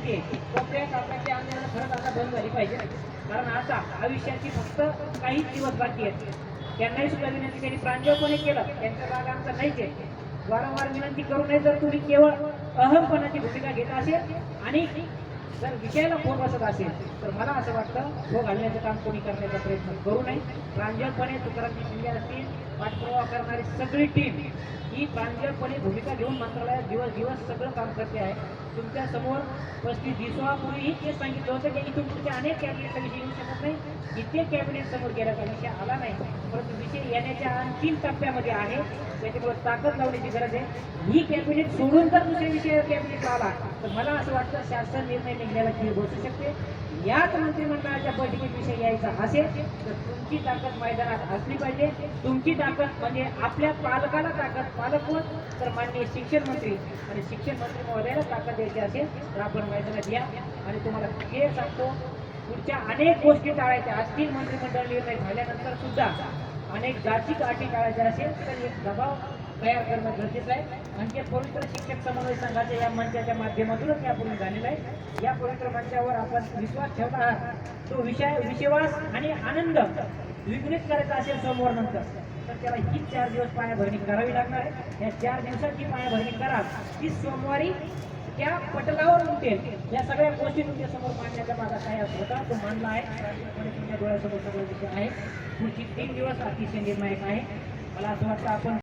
विनंती आहे कोपऱ्यात आंदोलन खरंच आता बंद झाली पाहिजे. कारण आता आयुष्याची फक्त काहीच दिवस बाकी आहेत. त्यांनाही सुद्धा विनंती त्यांनी प्रांजळपणे केलं? त्यांचा राग आमचा नाहीच आहे वारंवार विनंती करू नये जर तुम्ही केवळ अहमपणाची भूमिका घेत असेल आणि जर विषयाला फोन बसत असेल तर मला असं वाटतं तो घालण्याचं काम कोणी करण्याचा प्रयत्न करू नये. प्रांजळपणे तुकारामजी शिंदे असतील पाठपुरावा करणारी सगळी टीम ही प्रांजळपणे भूमिका घेऊन मंत्रालयात दिवस दिवस सगळं काम करते आहे. तुमच्यासमोर पस्तीस दिवसापूर्वीही तेच सांगितलं होतं की इथून तुमच्या अनेक कॅबिनेटचा विषय येऊ शकत नाही. इथे कॅबिनेट समोर गेल्याचा विषय आला नाही. परंतु येण्याच्या अंतिम टप्प्यामध्ये आहे. त्याच्यामुळे ताकद लावण्याची गरज आहे. ही कॅबिनेट सोडून जर दुसऱ्या विषय कॅबिनेट आला तर मला असं वाटतं शासन निर्णय निघण्याला खेळ बसू शकते. याच मंत्रिमंडळाच्या बैठकीत विषय यायचा असेल तर तुमची ताकद मैदानात असली पाहिजे. तुमची ताकद म्हणजे आपल्या पालकाला ताकद पालक कोण? तर माननीय शिक्षण मंत्री. आणि शिक्षण मंत्री महोदयाला ताकद द्यायची असेल तर आपण मैदानात या. आणि तुम्हाला हे सांगतो पुढच्या अनेक गोष्टी टाळायच्या. असतील मंत्रिमंडळ निर्णय झाल्यानंतर सुद्धा अनेक जातीक अटी टाळायच्या असेल तर एक दबाव तयार करणं गरजेचं आहे आणि जे पवित्र शिक्षक समन्वय संघाच्या या मंचाच्या माध्यमातूनच यापूर्वी झालेलं आहे या पवित्र मंचावर आपण विश्वास ठेवला आहात तो विषय विश्वास आणि आनंद विघ्नित करायचा असेल सोमवार नंतर तर त्याला ही चार दिवस पायाभरणी करावी लागणार आहे या चार दिवसाची पायाभरणी करा ती सोमवारी त्या पटलावर उमटेल. या सगळ्या गोष्टी तुमच्यासमोर मांडण्याचा माझा काय अर्थ होता. तो मांडला आहे. तुमच्या डोळ्यासमोर सगळं विषय आहे. पुढची तीन दिवस अतिशय निर्णायक आहे. मला असं वाटतं आपण